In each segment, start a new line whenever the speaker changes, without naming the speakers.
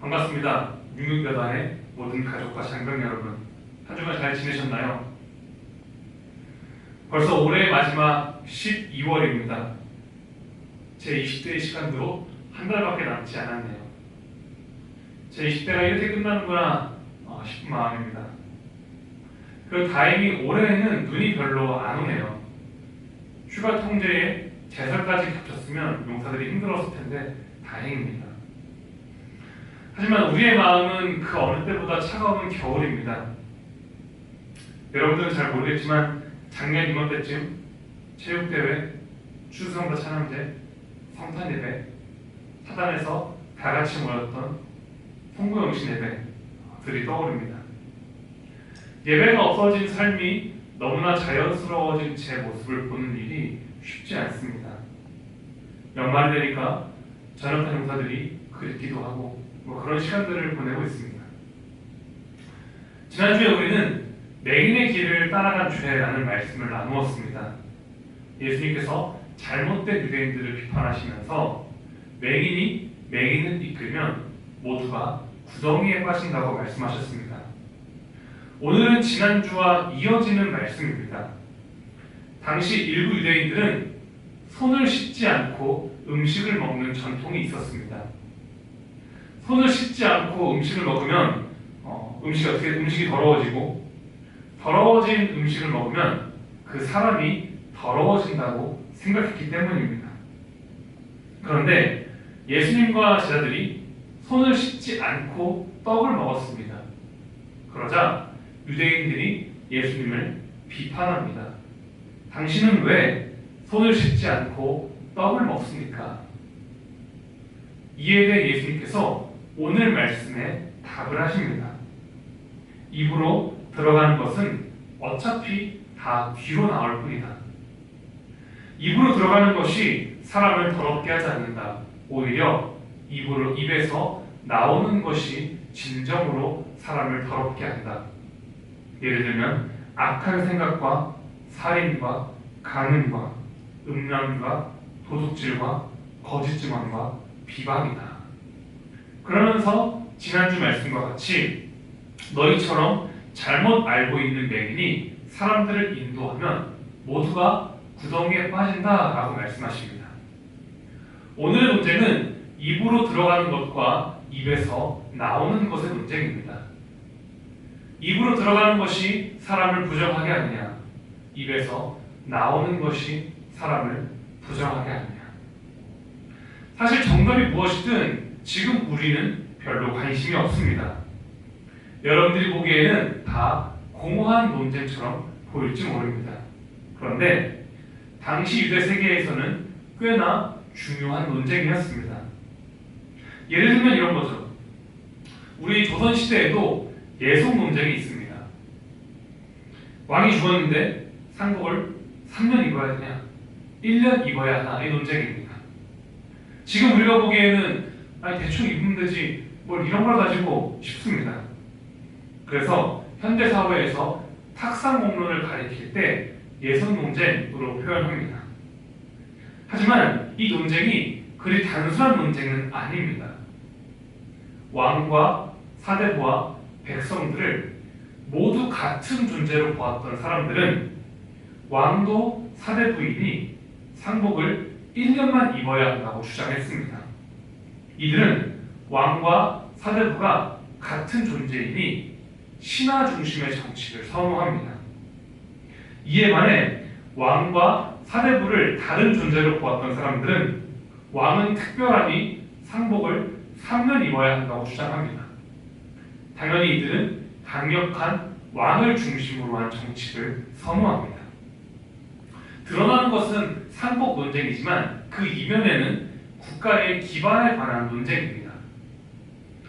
반갑습니다. 육육여단의 모든 가족과 장병 여러분, 한 주간 잘 지내셨나요? 벌써 올해의 마지막 12월입니다. 제 20대의 시간도 한 달밖에 남지 않았네요. 제 20대가 이렇게 끝나는구나 어, 싶은 마음입니다. 그리고 다행히 올해에는 눈이 별로 안 오네요. 휴가 통제에 제설까지 겹쳤으면 용사들이 힘들었을 텐데 다행입니다. 하지만 우리의 마음은 그 어느 때보다 차가운 겨울입니다. 여러분들은 잘 모르겠지만 작년 이맘때쯤 체육대회, 추수성사 찬양제, 성탄예배, 사단에서 다 같이 모였던 송구영신 예배들이 떠오릅니다. 예배가 없어진 삶이 너무나 자연스러워진 제 모습을 보는 일이 쉽지 않습니다. 연말이 되니까 저녁한 용사들이 그립기도 하고 뭐 그런 시간들을 보내고 있습니다. 지난주에 우리는 맹인의 길을 따라간 죄라는 말씀을 나누었습니다. 예수님께서 잘못된 유대인들을 비판하시면서 맹인이 맹인을 이끌면 모두가 구덩이에 빠진다고 말씀하셨습니다. 오늘은 지난주와 이어지는 말씀입니다. 당시 일부 유대인들은 손을 씻지 않고 음식을 먹는 전통이 있었습니다. 손을 씻지 않고 음식을 먹으면 어, 음식이 어떻게 음식이 더러워지고 더러워진 음식을 먹으면 그 사람이 더러워진다고 생각했기 때문입니다. 그런데 예수님과 제자들이 손을 씻지 않고 떡을 먹었습니다. 그러자 유대인들이 예수님을 비판합니다. 당신은 왜 손을 씻지 않고 떡을 먹습니까? 이에 대해 예수님께서 오늘 말씀에 답을 하십니다. 입으로 들어가는 것은 어차피 다 뒤로 나올 뿐이다. 입으로 들어가는 것이 사람을 더럽게 하지 않는다. 오히려 입으로 입에서 나오는 것이 진정으로 사람을 더럽게 한다. 예를 들면 악한 생각과 살인과 간음과 음란과 도둑질과 거짓 증언과 비방이다. 그러면서 지난주 말씀과 같이 너희처럼 잘못 알고 있는 맹인이 사람들을 인도하면 모두가 구덩이에 빠진다 라고 말씀하십니다. 오늘의 논쟁은 입으로 들어가는 것과 입에서 나오는 것의 논쟁입니다. 입으로 들어가는 것이 사람을 부정하게 하느냐, 입에서 나오는 것이 사람을 부정하게 하느냐. 사실 정답이 무엇이든 지금 우리는 별로 관심이 없습니다. 여러분들이 보기에는 다 공허한 논쟁처럼 보일지 모릅니다. 그런데 당시 유대 세계에서는 꽤나 중요한 논쟁이었습니다. 예를 들면 이런 거죠. 우리 조선 시대에도 예속 논쟁이 있습니다. 왕이 죽었는데 상복을 3년 입어야 되냐, 1년 입어야 하나 이 논쟁입니다. 지금 우리가 보기에는 아니 대충 입으면 되지 뭘 이런 걸 가지고 싶습니다. 그래서 현대 사회에서 탁상 공론을 가리킬 때 예선 논쟁으로 표현합니다. 하지만 이 논쟁이 그리 단순한 논쟁은 아닙니다. 왕과 사대부와 백성들을 모두 같은 존재로 보았던 사람들은 왕도 사대부인이 상복을 1년만 입어야 한다고 주장했습니다. 이들은 왕과 사대부가 같은 존재이니 신화 중심의 정치를 선호합니다. 이에 반해 왕과 사대부를 다른 존재로 보았던 사람들은 왕은 특별하니 상복을 3년 입어야 한다고 주장합니다. 당연히 이들은 강력한 왕을 중심으로 한 정치를 선호합니다. 드러나는 것은 상복 논쟁이지만 그 이면에는 국가의 기반에 관한 논쟁입니다.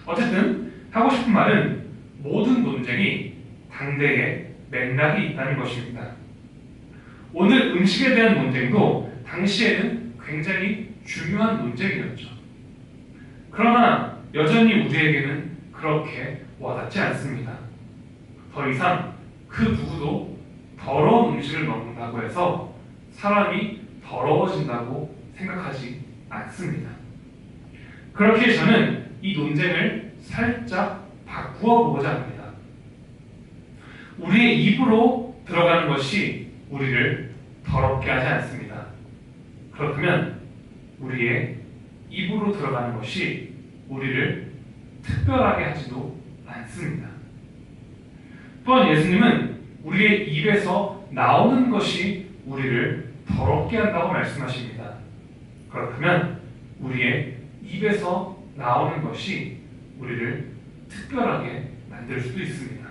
어쨌든 하고 싶은 말은 모든 논쟁이 당대에 맥락이 있다는 것입니다. 오늘 음식에 대한 논쟁도 당시에는 굉장히 중요한 논쟁이었죠. 그러나 여전히 우리에게는 그렇게 와닿지 않습니다. 더 이상 그 누구도 더러운 음식을 먹는다고 해서 사람이 더러워진다고 생각하지 않습니다. 그렇게 저는 이 논쟁을 살짝 바꾸어 보고자 합니다. 우리의 입으로 들어가는 것이 우리를 더럽게 하지 않습니다. 그렇다면 우리의 입으로 들어가는 것이 우리를 특별하게 하지도 않습니다. 또한 예수님은 우리의 입에서 나오는 것이 우리를 더럽게 한다고 말씀하십니다. 그렇다면 우리의 입에서 나오는 것이 우리를 특별하게 만들 수도 있습니다.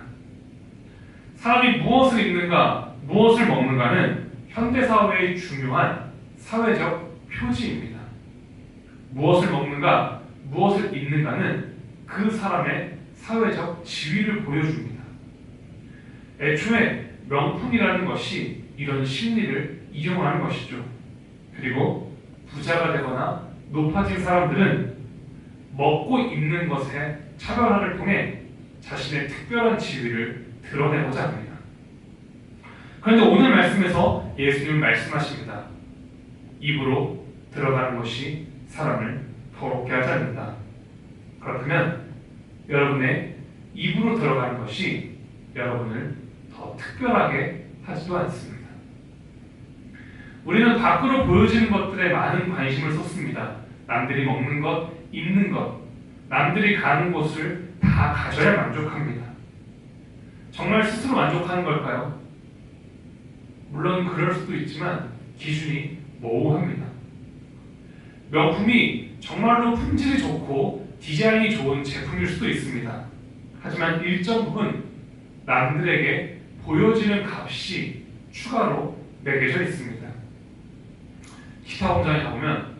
사람이 무엇을 입는가, 무엇을 먹는가는 현대사회의 중요한 사회적 표지입니다. 무엇을 먹는가, 무엇을 입는가는 그 사람의 사회적 지위를 보여줍니다. 애초에 명품이라는 것이 이런 심리를 이용하는 것이죠. 그리고 부자가 되거나 높아진 사람들은 먹고 입는 것의 차별화를 통해 자신의 특별한 지위를 드러내고자 합니다. 그런데 오늘 말씀에서 예수님은 말씀하십니다. 입으로 들어가는 것이 사람을 더럽게 하지 않는다. 그렇다면 여러분의 입으로 들어가는 것이 여러분을 더 특별하게 하지도 않습니다. 우리는 밖으로 보여지는 것들에 많은 관심을 쏟습니다. 남들이 먹는 것, 입는 것, 남들이 가는 곳을 다 가져야 만족합니다. 정말 스스로 만족하는 걸까요? 물론 그럴 수도 있지만 기준이 모호합니다. 명품이 정말로 품질이 좋고 디자인이 좋은 제품일 수도 있습니다. 하지만 일정 부분 남들에게 보여지는 값이 추가로 매겨져 있습니다. 기타 공장에 가보면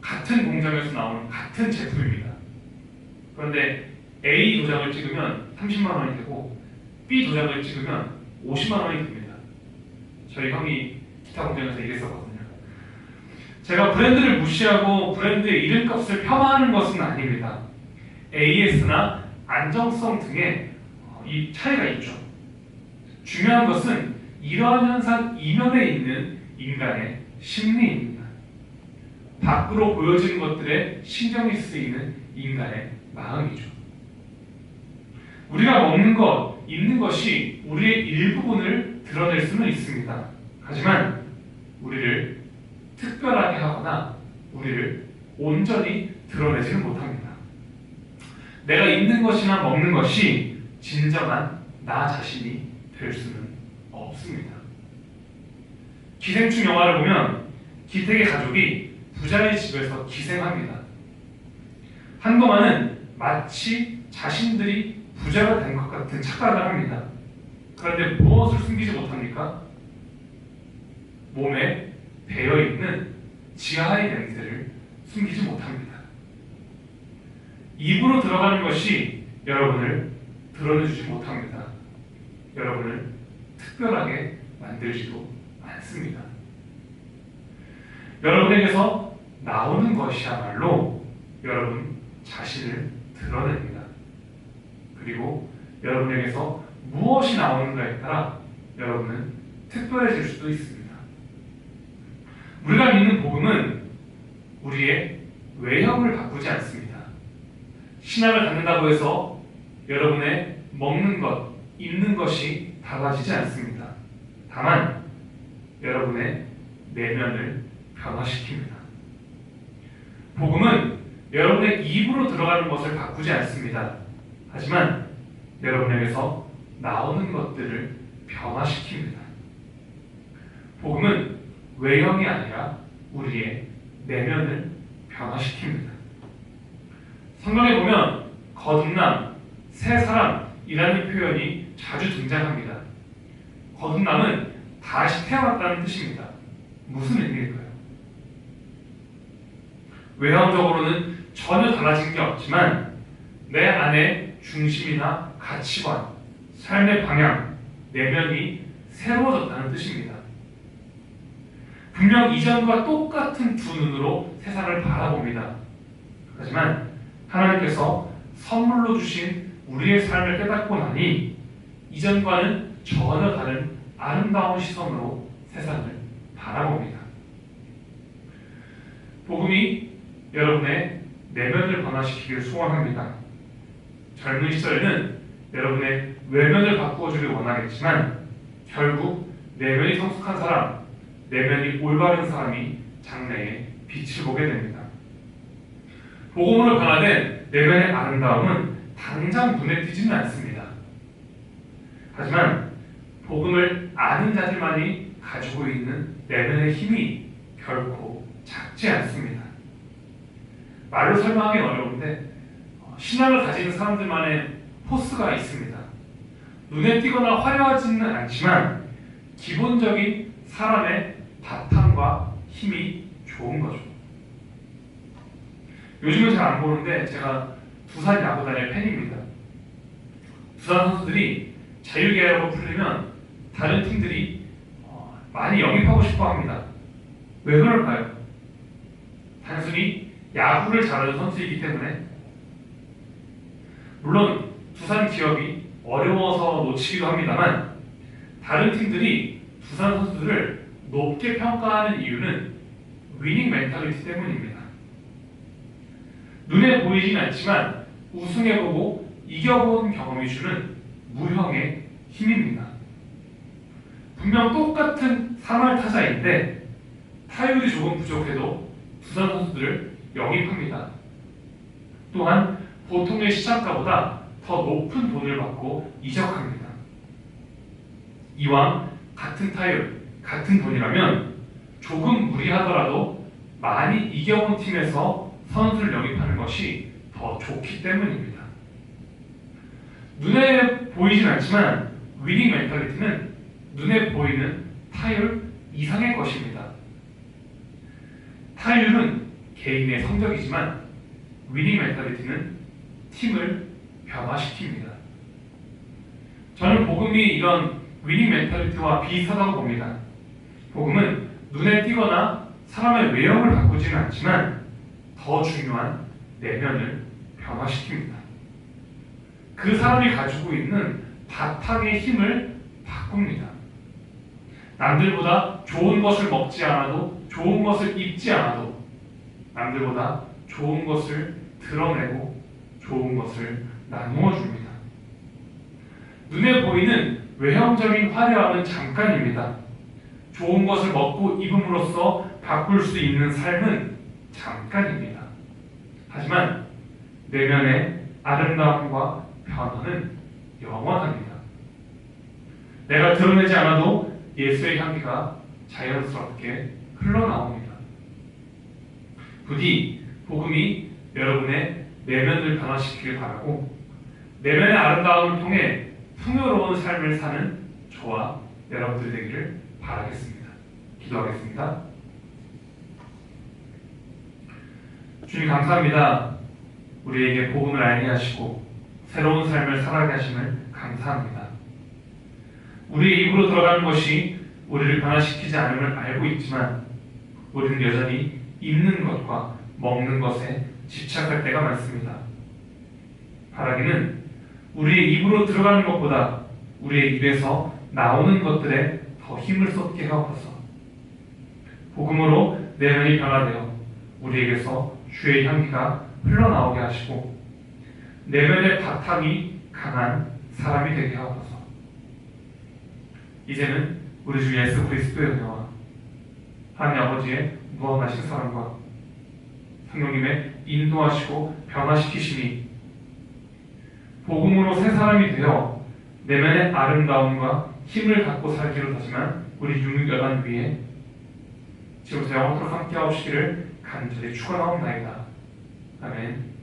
같은 공장에서 나오는 같은 제품입니다. 그런데 A 도장을 찍으면 30만 원이 되고 B 도장을 찍으면 50만 원이 됩니다. 저희 형이 기타 공장에서 일했었거든요. 제가 브랜드를 무시하고 브랜드의 이름값을 폄하하는 것은 아닙니다. AS나 안정성 등의 어, 이 차이가 있죠. 중요한 것은 이러한 현상 이면에 있는 인간의 심리입니다. 밖으로 보여지는 것들에 신경이 쓰이는 인간의 마음이죠. 우리가 먹는 것, 입는 것이 우리의 일부분을 드러낼 수는 있습니다. 하지만 우리를 특별하게 하거나 우리를 온전히 드러내지는 못합니다. 내가 입는 것이나 먹는 것이 진정한 나 자신이 될 수는 없습니다. 기생충 영화를 보면 기택의 가족이 부자의 집에서 기생합니다. 한동안은 마치 자신들이 부자가 된 것 같은 착각을 합니다. 그런데 무엇을 숨기지 못합니까? 몸에 배어 있는 지하의 냄새를 숨기지 못합니다. 입으로 들어가는 것이 여러분을 드러내주지 못합니다. 여러분을 특별하게 만들지도 않습니다. 여러분에게서 나오는 것이야말로 여러분 자신을 드러냅니다. 그리고 여러분에게서 무엇이 나오는가에 따라 여러분은 특별해질 수도 있습니다. 우리가 믿는 복음은 우리의 외형을 바꾸지 않습니다. 신앙을 갖는다고 해서 여러분의 먹는 것, 입는 것이 달라지지 않습니다. 다만 여러분의 내면을 변화시킵니다. 복음은 여러분의 입으로 들어가는 것을 바꾸지 않습니다. 하지만 여러분에게서 나오는 것들을 변화시킵니다. 복음은 외형이 아니라 우리의 내면을 변화시킵니다. 성경에 보면 거듭남, 새 사람이라는 표현이 자주 등장합니다. 거듭남은 다시 태어났다는 뜻입니다. 무슨 의미일까요? 외형적으로는 전혀 달라진 게 없지만 내 안에 중심이나 가치관, 삶의 방향, 내면이 새로워졌다는 뜻입니다. 분명 이전과 똑같은 두 눈으로 세상을 바라봅니다. 하지만 하나님께서 선물로 주신 우리의 삶을 깨닫고 나니 이전과는 전혀 다른 아름다운 시선으로 세상을 바라봅니다. 복음이 여러분의 내면을 변화시키길 소원합니다. 젊은 시절에는 여러분의 외면을 바꾸어주길 원하겠지만 결국 내면이 성숙한 사람, 내면이 올바른 사람이 장래에 빛을 보게 됩니다. 복음으로 변화된 내면의 아름다움은 당장 눈에 띄지는 않습니다. 하지만 복음을 아는 자들만이 가지고 있는 내면의 힘이 결코 작지 않습니다. 말로 설명하기 어려운데 어, 신앙을 가진 사람들만의 포스가 있습니다. 눈에 띄거나 화려하지는 않지만 기본적인 사람의 바탕과 힘이 좋은 거죠. 요즘은 잘 안 보는데 제가 두산 야구단의 팬입니다. 두산 선수들이 자유계약으로 풀리면 다른 팀들이 어, 많이 영입하고 싶어 합니다. 왜 그럴까요? 단순히 야구를 잘하는 선수이기 때문에 물론 두산 기업이 어려워서 놓치기도 합니다만 다른 팀들이 두산 선수들을 높게 평가하는 이유는 위닝 멘탈리티 때문입니다. 눈에 보이진 않지만 우승해보고 이겨본 경험이 주는 무형의 힘입니다. 분명 똑같은 3할 타자인데 타율이 조금 부족해도 두산 선수들을 영입합니다. 또한 보통의 시장가보다 더 높은 돈을 받고 이적합니다. 이왕 같은 타율, 같은 돈이라면 조금 무리하더라도 많이 이겨본 팀에서 선수를 영입하는 것이 더 좋기 때문입니다. 눈에 보이진 않지만 위닝 멘탈리티는 눈에 보이는 타율 이상의 것입니다. 타율은 개인의 성적이지만 위닝 멘탈리티는 팀을 변화시킵니다. 저는 복음이 이런 위닝 멘탈리티와 비슷하다고 봅니다. 복음은 눈에 띄거나 사람의 외형을 바꾸지는 않지만 더 중요한 내면을 변화시킵니다. 그 사람이 가지고 있는 바탕의 힘을 바꿉니다. 남들보다 좋은 것을 먹지 않아도 좋은 것을 입지 않아도 남들보다 좋은 것을 드러내고 좋은 것을 나누어 줍니다. 눈에 보이는 외형적인 화려함은 잠깐입니다. 좋은 것을 먹고 입음으로써 바꿀 수 있는 삶은 잠깐입니다. 하지만 내면의 아름다움과 변화는 영원합니다. 내가 드러내지 않아도 예수의 향기가 자연스럽게 흘러나옵니다. 부디 복음이 여러분의 내면을 변화시키길 바라고 내면의 아름다움을 통해 풍요로운 삶을 사는 저와 여러분들 되기를 바라겠습니다. 기도하겠습니다. 주님 감사합니다. 우리에게 복음을 알게 하시고 새로운 삶을 살아가게 하심을 감사합니다. 우리의 입으로 들어가는 것이 우리를 변화시키지 않음을 알고 있지만 우리는 여전히 입는 것과 먹는 것에 집착할 때가 많습니다. 바라기는 우리의 입으로 들어가는 것보다 우리의 입에서 나오는 것들에 더 힘을 쏟게 하옵소서. 복음으로 내면이 변화되어 우리에게서 주의 향기가 흘러나오게 하시고 내면의 바탕이 강한 사람이 되게 하옵소서. 이제는 우리 주 예수 그리스도의 은혜와 하나님 아버지의 무한하신 사랑과 성령님의 인도하시고 변화시키심이 복음으로 새 사람이 되어 내면의 아름다움과 힘을 갖고 살기로 다지만 우리 육육여단 위에 지금부터 영원토록 함께 하시기를 간절히 축원하옵나이다. 아멘.